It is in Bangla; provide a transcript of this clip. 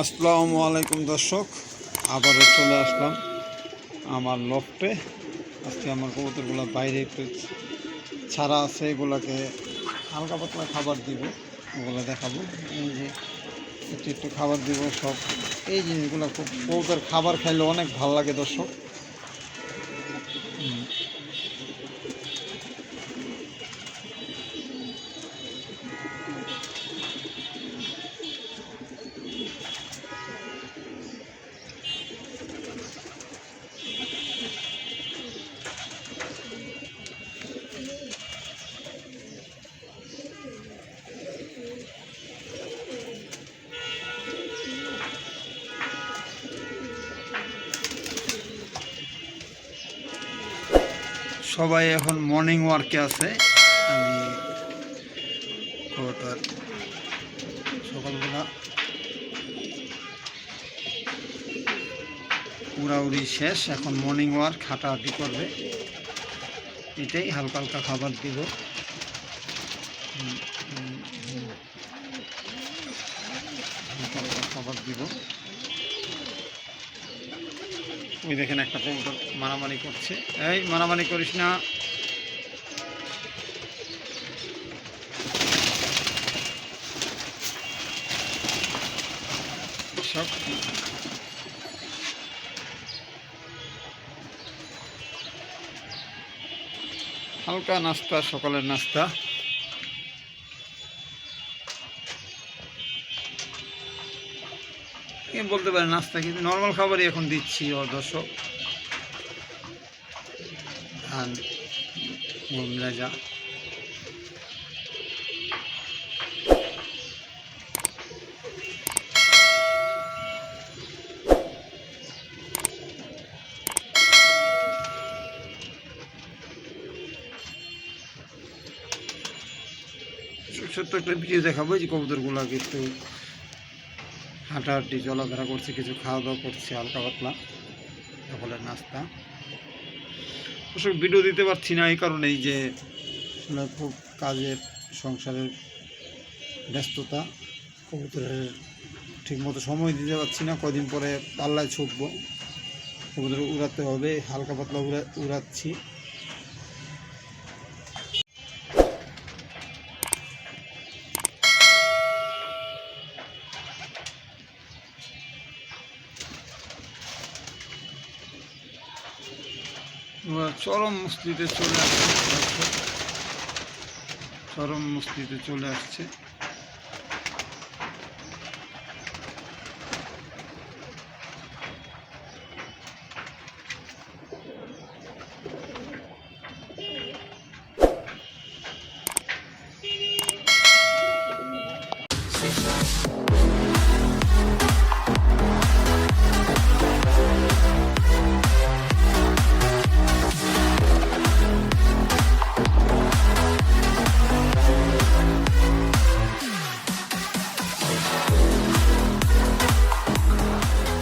আসসালামু আলাইকুম দর্শক, আবারও চলে আসলাম আমার লফটে। আজকে আমার কবুতরগুলো বাইরে একটু ছাড়া আছে, এগুলোকে হালকা পাতলা খাবার দিব, ওগুলো দেখাবো। এই যে একটু একটু খাবার দিব সব। এই জিনিসগুলো খুব কবুতর খাবার খাইলে অনেক ভালো লাগে দর্শক। সবাই এখন মর্নিং ওয়ার্কে আছে। আমি খবরটা সকালবেলা উড়াউড়ি শেষ, এখন মর্নিং ওয়ার্ক হাঁটাহাঁটি করবে। এটাই হালকা হালকা খাবার দিব। হালকা হালকা খাবার দিব। ওই দেখেন একটা কবুতর মারামারি করছে। এই, মারামারি করিস না। সব হালকা নাস্তা, সকালের নাস্তা। বলতে পারে নাস্তা কিন্তু নর্মাল খাবারই এখন দিচ্ছি ও দর্শক যা ছোট্ট একটা ভিডিও দেখাবো যে কবুতরগুলোকে একটু হাঁটাহাঁটি চলাফেরা করছি, কিছু খাওয়া দাওয়া করছি, হালকা পাতলা। সকালের নাস্তা। অবশ্য ভিডিও দিতে পারছি না, এই কারণেই যে খুব কাজের, সংসারের ব্যস্ততা। কবুতরের ঠিকমতো সময় দিতে পারছি না, কদিন পরে পাল্লায় ছুটবো। কবুতর উড়াতে হবে, হালকা পাতলা উড়া, উড়াচ্ছি। চরম মুস্তিতে চলে আসছে। চরম মুস্তিতে চলে আসছে।